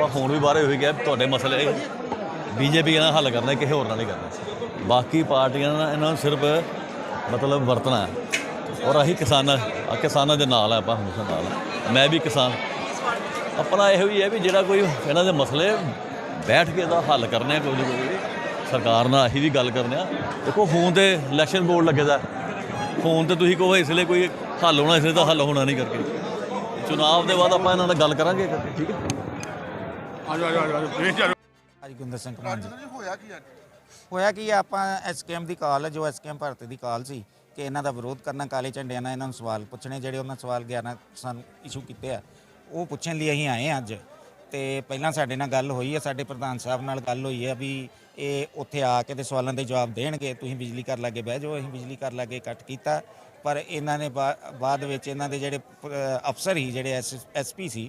ਆਪਾਂ ਹੁਣ ਵੀ ਬਾਹਰੇ ਹੋਈ ਗਿਆ, ਤੁਹਾਡੇ ਮਸਲੇ ਬੀਜੇਪੀ ਨਾਲ ਹੱਲ ਕਰਨਾ, ਕਿਸੇ ਹੋਰ ਨਾਲ ਨਹੀਂ ਕਰਨਾ। ਬਾਕੀ ਪਾਰਟੀਆਂ ਨਾਲ ਇਹਨਾਂ ਨੂੰ ਸਿਰਫ ਮਤਲਬ ਵਰਤਣਾ ਔਰ ਅਸੀਂ ਕਿਸਾਨਾਂ ਕਿਸਾਨਾਂ ਦੇ ਨਾਲ ਆ, ਆਪਾਂ ਹਮੇਸ਼ਾ ਨਾਲ ਮੈਂ ਵੀ ਕਿਸਾਨ। ਆਪਣਾ ਇਹੋ ਹੀ ਹੈ ਵੀ ਜਿਹੜਾ ਕੋਈ ਇਹਨਾਂ ਦੇ ਮਸਲੇ ਬੈਠ ਕੇ ਦਾ ਹੱਲ ਕਰਨੇ ਆ, ਕੋਈ ਕੋਈ। ਸਰਕਾਰ ਨਾਲ ਅਸੀਂ ਵੀ ਗੱਲ ਕਰਨੇ ਆ। ਦੇਖੋ, ਫੋਨ ਤੇ ਇਲੈਕਸ਼ਨ ਬੋਰਡ ਲੱਗੇਦਾ ਫੋਨ ਤੇ ਤੁਸੀਂ ਕਹੋ, ਇਸ ਲਈ ਕੋਈ ਹੱਲ ਹੋਣਾ, ਇਸ ਲਈ ਤਾਂ ਹੱਲ ਹੋਣਾ ਨਹੀਂ ਕਰਕੇ। ਚੁਣਾਵ ਦੇ ਬਾਅਦ ਆਪਾਂ ਇਹਨਾਂ ਨਾਲ ਗੱਲ ਕਰਾਂਗੇ ਠੀਕ ਹੈ? ਅੱਜ ਗੁੰਦਰ ਸਿੰਘ ਜੀ। ਹੋਇਆ ਕੀ ਅੱਜ? ਹੋਇਆ ਕਿ ਆਪਾਂ ਐਸਕੇਐਮ ਦੀ ਕਾਲ ਹੈ ਜੋ ਐਸਕੇਐਮ ਭਾਰਤ ਦੀ ਕਾਲ ਸੀ ਕਿ ਇਹਨਾਂ ਦਾ ਵਿਰੋਧ ਕਰਨਾ ਕਾਲੇ ਝੰਡਿਆਂ ਨਾਲ ਇਹਨਾਂ ਨੂੰ ਸਵਾਲ ਪੁੱਛਣੇ ਜਿਹੜੇ ਉਹਨਾਂ ਸਵਾਲ 11 ਸਾਨੂੰ ਇਸ਼ੂ ਕੀਤੇ ਆ ਉਹ ਪੁੱਛਣ ਲਈ ਅਸੀਂ ਆਏ ਹਾਂ ਅੱਜ। ਤੇ ਪਹਿਲਾਂ ਸਾਡੇ ਨਾਲ ਗੱਲ ਹੋਈ ਹੈ ਸਾਡੇ ਪ੍ਰਧਾਨ ਸਾਹਿਬ ਨਾਲ ਗੱਲ ਹੋਈ ਹੈ ਵੀ ਇਹ ਉੱਥੇ ਆ ਕੇ ਤੇ ਸਵਾਲਾਂ ਦੇ ਜਵਾਬ ਦੇਣਗੇ ਤੁਸੀਂ ਬਿਜਲੀ ਘਰ ਲਾਗੇ ਬਹਿ ਜਾਓ ਅਸੀਂ ਬਿਜਲੀ ਘਰ ਲਾਗੇ ਕੱਟ ਕੀਤਾ। ਪਰ ਇਹਨਾਂ ਨੇ ਬਾ- ਬਾਅਦ ਵਿੱਚ ਇਹਨਾਂ ਦੇ ਜਿਹੜੇ ਅਫਸਰ ਹੀ ਜਿਹੜੇ ਐਸਪੀ ਸੀ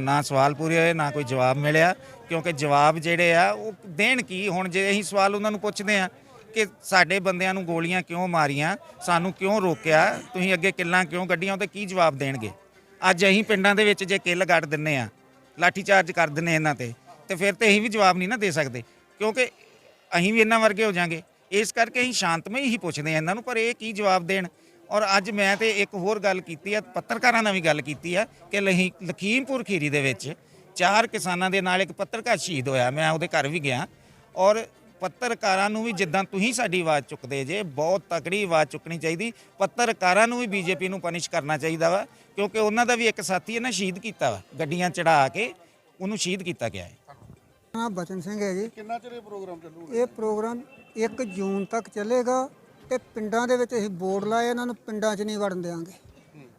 ਨਾ ਸਵਾਲ ਪੂਰੇ ਹੋਏ, ਨਾ ਕੋਈ ਜਵਾਬ ਮਿਲਿਆ। ਕਿਉਂਕਿ ਜਵਾਬ ਜਿਹੜੇ ਆ, ਉਹ ਦੇਣ ਕੀ? ਹੁਣ ਜੇ ਅਸੀਂ ਸਵਾਲ ਉਹਨਾਂ ਨੂੰ ਪੁੱਛਦੇ ਆ ਕਿ ਸਾਡੇ ਬੰਦਿਆਂ ਨੂੰ ਗੋਲੀਆਂ ਕਿਉਂ ਮਾਰੀਆਂ, ਸਾਨੂੰ ਕਿਉਂ ਰੋਕਿਆ, ਤੁਸੀਂ ਅੱਗੇ ਕਿੱਲਾਂ ਕਿਉਂ ਗੱਡੀਆਂ ਤੇ ਕੀ ਜਵਾਬ ਦੇਣਗੇ? ਅੱਜ ਅਸੀਂ ਪਿੰਡਾਂ ਦੇ ਵਿੱਚ ਜੇ ਕਿੱਲ ਗੱਡ ਦਿੰਨੇ ਆ ਲਾਠੀ ਚਾਰਜ ਕਰ ਦਿੰਨੇ ਇਹਨਾਂ ਤੇ ਤੇ ਫਿਰ ਤੇ ਅਸੀਂ ਵੀ ਜਵਾਬ ਨਹੀਂ ਨਾ ਦੇ ਸਕਦੇ। ਕਿਉਂਕਿ ਅਸੀਂ ਵੀ ਇਹਨਾਂ ਵਰਗੇ ਹੋ ਜਾਾਂਗੇ। ਇਸ ਕਰਕੇ ਅਸੀਂ ਸ਼ਾਂਤਮਈ ਹੀ ਪੁੱਛਦੇ ਆ ਇਹਨਾਂ ਨੂੰ, ਪਰ ਇਹ ਕੀ ਜਵਾਬ ਦੇਣ? ਔਰ ਅੱਜ ਮੈਂ ਤੇ ਇੱਕ ਹੋਰ ਗੱਲ ਕੀਤੀ ਆ ਪੱਤਰਕਾਰਾਂ ਨਾਲ ਵੀ ਗੱਲ ਕੀਤੀ ਆ ਕਿ ਲਹੀ ਲਖੀਮਪੁਰ ਖੀਰੀ ਦੇ ਵਿੱਚ ਚਾਰ ਕਿਸਾਨਾਂ ਦੇ ਨਾਲ ਇੱਕ ਪੱਤਰਕਾਰ ਸ਼ਹੀਦ ਹੋਇਆ ਮੈਂ ਉਹਦੇ ਘਰ ਵੀ ਗਿਆ। ਔਰ ਪੱਤਰਕਾਰਾਂ ਨੂੰ ਵੀ ਜਿੱਦਾਂ ਤੁਸੀਂ ਸਾਡੀ ਆਵਾਜ਼ ਚੁੱਕਦੇ ਜੇ ਬਹੁਤ ਤਕੜੀ ਆਵਾਜ਼ ਚੁੱਕਣੀ ਚਾਹੀਦੀ। ਪੱਤਰਕਾਰਾਂ ਨੂੰ ਵੀ ਬੀਜੇਪੀ ਨੂੰ ਪਨਿਸ਼ ਕਰਨਾ ਚਾਹੀਦਾ ਵਾ ਕਿਉਂਕਿ ਉਹਨਾਂ ਦਾ ਵੀ ਇੱਕ ਸਾਥੀ ਇਹਨਾਂ ਸ਼ਹੀਦ ਕੀਤਾ ਵਾ ਗੱਡੀਆਂ ਚੜਾ ਕੇ ਉਹਨੂੰ ਸ਼ਹੀਦ ਕੀਤਾ ਗਿਆ ਹੈ। ਹਾਂ ਬਚਨ ਸਿੰਘ ਹੈ ਜੀ। ਕਿੰਨਾ ਚਿਰ ਇਹ ਪ੍ਰੋਗਰਾਮ ਚੱਲੂਗਾ? ਇਹ ਪ੍ਰੋਗਰਾਮ 1 ਜੂਨ ਤੱਕ ਚੱਲੇਗਾ। ਤੇ ਪਿੰਡਾਂ ਦੇ ਵਿੱਚ ਅਸੀਂ ਬੋਰਡ ਲਾਏ ਇਹਨਾਂ ਨੂੰ ਪਿੰਡਾਂ 'ਚ ਨਹੀਂ ਵੜਨ ਦੇਵਾਂਗੇ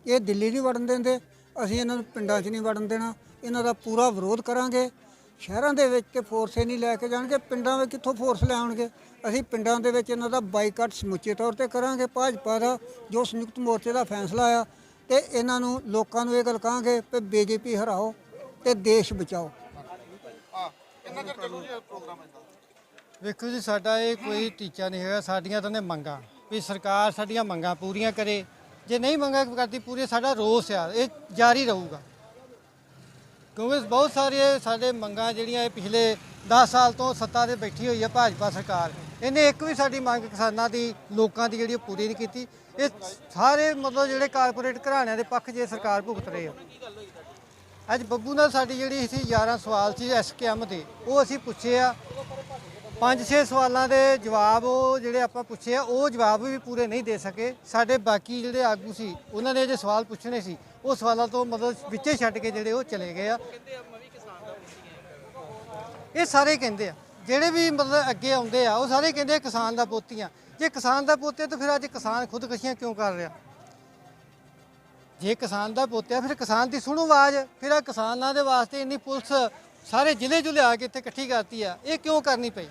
ਇਹ ਦਿੱਲੀ ਨਹੀਂ ਵੜਨ ਦਿੰਦੇ, ਅਸੀਂ ਇਹਨਾਂ ਨੂੰ ਪਿੰਡਾਂ 'ਚ ਨਹੀਂ ਵੜਨ ਦੇਣਾ। ਇਹਨਾਂ ਦਾ ਪੂਰਾ ਵਿਰੋਧ ਕਰਾਂਗੇ। ਸ਼ਹਿਰਾਂ ਦੇ ਵਿੱਚ ਤੇ ਫੋਰਸ ਹੀ ਨਹੀਂ ਲੈ ਕੇ ਜਾਣਗੇ, ਪਿੰਡਾਂ ਵਿੱਚ ਕਿੱਥੋਂ ਫੋਰਸ ਲੈ ਆਉਣਗੇ? ਅਸੀਂ ਪਿੰਡਾਂ ਦੇ ਵਿੱਚ ਇਹਨਾਂ ਦਾ ਬਾਈਕਾਟ ਸਮੁੱਚੇ ਤੌਰ ਤੇ ਕਰਾਂਗੇ। ਭਾਜਪਾ ਦਾ ਜੋ ਸੰਯੁਕਤ ਮੋਰਚੇ ਦਾ ਫੈਸਲਾ ਆ, ਤੇ ਇਹਨਾਂ ਨੂੰ ਲੋਕਾਂ ਨੂੰ ਇਹ ਗੱਲ ਕਹਾਂਗੇ ਕਿ ਬੀਜੇਪੀ ਹਰਾਓ ਤੇ ਦੇਸ਼ ਬਚਾਓ। ਹਾਂ ਕਿੰਨਾ ਚਿਰ ਚੱਲੂ ਜੀ ਪ੍ਰੋਗਰਾਮ ਇਹਦਾ ਵੇਖੋ ਜੀ, ਸਾਡਾ ਇਹ ਕੋਈ ਟੀਚਾ ਨਹੀਂ ਹੈਗਾ, ਸਾਡੀਆਂ ਤਾਂ ਨੇ ਮੰਗਾਂ। ਵੀ ਸਰਕਾਰ ਸਾਡੀਆਂ ਮੰਗਾਂ ਪੂਰੀਆਂ ਕਰੇ। ਜੇ ਨਹੀਂ ਮੰਗਾਂ ਕਰਦੀ, ਪੂਰੀ ਸਾਡਾ ਰੋਸ ਆ, ਇਹ ਜਾਰੀ ਰਹੂਗਾ। ਕਿਉਂਕਿ ਬਹੁਤ ਸਾਰੇ ਸਾਡੇ ਮੰਗਾਂ ਜਿਹੜੀਆਂ ਇਹ ਪਿਛਲੇ 10 ਸਾਲ ਤੋਂ ਸੱਤਾ ਤੇ ਬੈਠੀ ਹੋਈ ਹੈ ਭਾਜਪਾ ਸਰਕਾਰ, ਇਹਨੇ ਇੱਕ ਵੀ ਸਾਡੀ ਮੰਗ ਕਿਸਾਨਾਂ ਦੀ, ਲੋਕਾਂ ਦੀ ਜਿਹੜੀ ਉਹ ਪੂਰੀ ਨਹੀਂ ਕੀਤੀ। ਇਹ ਸਾਰੇ ਮਤਲਬ ਜਿਹੜੇ ਕਾਰਪੋਰੇਟ ਘਰਾਣਿਆਂ ਦੇ ਪੱਖ ਜੇ ਸਰਕਾਰ ਭੁਗਤ ਰਹੇ ਆ। ਅੱਜ ਬੱਬੂ ਨਾਲ ਸਾਡੀ ਜਿਹੜੀ ਸੀ 11 ਸਵਾਲ ਸੀ ਐਸਕੇਐਮ ਦੇ, ਉਹ ਅਸੀਂ ਪੁੱਛੇ ਆ। ਪੰਜ ਛੇ ਸਵਾਲਾਂ ਦੇ ਜਵਾਬ ਉਹ ਜਿਹੜੇ ਆਪਾਂ ਪੁੱਛੇ ਆ, ਉਹ ਜਵਾਬ ਵੀ ਪੂਰੇ ਨਹੀਂ ਦੇ ਸਕੇ। ਸਾਡੇ ਬਾਕੀ ਜਿਹੜੇ ਆਗੂ ਸੀ, ਉਹਨਾਂ ਨੇ ਜੇ ਸਵਾਲ ਪੁੱਛਣੇ ਸੀ, ਉਹ ਸਵਾਲਾਂ ਤੋਂ ਮਤਲਬ ਵਿੱਚੇ ਛੱਡ ਕੇ ਜਿਹੜੇ ਉਹ ਚਲੇ ਗਏ ਆ। ਇਹ ਸਾਰੇ ਕਹਿੰਦੇ ਆ। ਜਿਹੜੇ ਵੀ ਮਤਲਬ ਅੱਗੇ ਆਉਂਦੇ ਆ, ਉਹ ਸਾਰੇ ਕਹਿੰਦੇ ਆ ਕਿਸਾਨ ਦਾ ਪੋਤੀਆਂ ਜੇ ਕਿਸਾਨ ਦਾ ਪੋਤੇ ਤਾਂ ਫਿਰ ਅੱਜ ਕਿਸਾਨ ਖੁਦਕਸ਼ੀਆਂ ਕਿਉਂ ਕਰ ਰਿਹਾ? ਜੇ ਕਿਸਾਨ ਦਾ ਪੋਤਿਆ ਫਿਰ ਕਿਸਾਨ ਦੀ ਸੁਣੋ ਆਵਾਜ਼। ਫਿਰ ਆ ਕਿਸਾਨਾਂ ਦੇ ਵਾਸਤੇ ਇੰਨੀ ਪੁਲਿਸ ਸਾਰੇ ਜ਼ਿਲ੍ਹੇ ਜੁ ਲਿਆ ਕੇ ਇੱਥੇ ਇਕੱਠੀ ਕਰਤੀ ਆ। ਇਹ ਕਿਉਂ ਕਰਨੀ ਪਈ?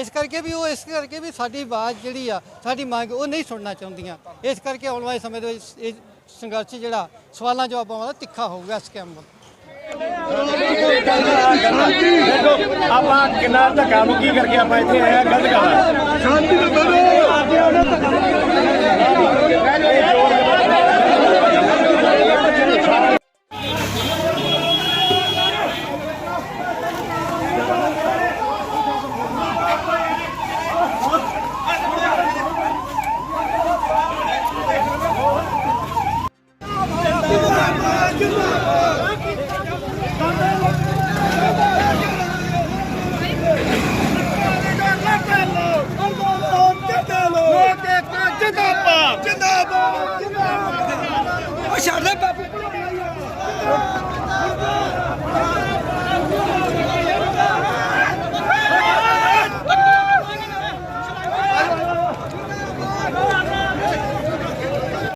ਇਸ ਕਰਕੇ ਵੀ ਉਹ ਇਸ ਕਰਕੇ ਵੀ ਸਾਡੀ ਆਵਾਜ਼ ਜਿਹੜੀ ਆ ਸਾਡੀ ਮੰਗ ਉਹ ਨਹੀਂ ਸੁਣਨਾ ਚਾਹੁੰਦੀਆਂ। ਇਸ ਕਰਕੇ ਆਉਣ ਵਾਲੇ ਸਮੇਂ ਦੇ ਵਿੱਚ ਇਹ ਸੰਘਰਸ਼ ਜਿਹੜਾ ਸਵਾਲਾਂ ਜਵਾਬਾਂ ਵਾਲਾ ਤਿੱਖਾ ਹੋਊਗਾ ਸਕੈਮ ਵੱਲ। ਆਪਾਂ ਕਿੰਨਾ ਧੱਕਾ ਮੁੱਕੀ ਕਰਕੇ ਆਪਾਂ ਇੱਥੇ ਆਏ ਆ ਗਲਤ ਗੱਲ ਸ਼ਾਂਤੀ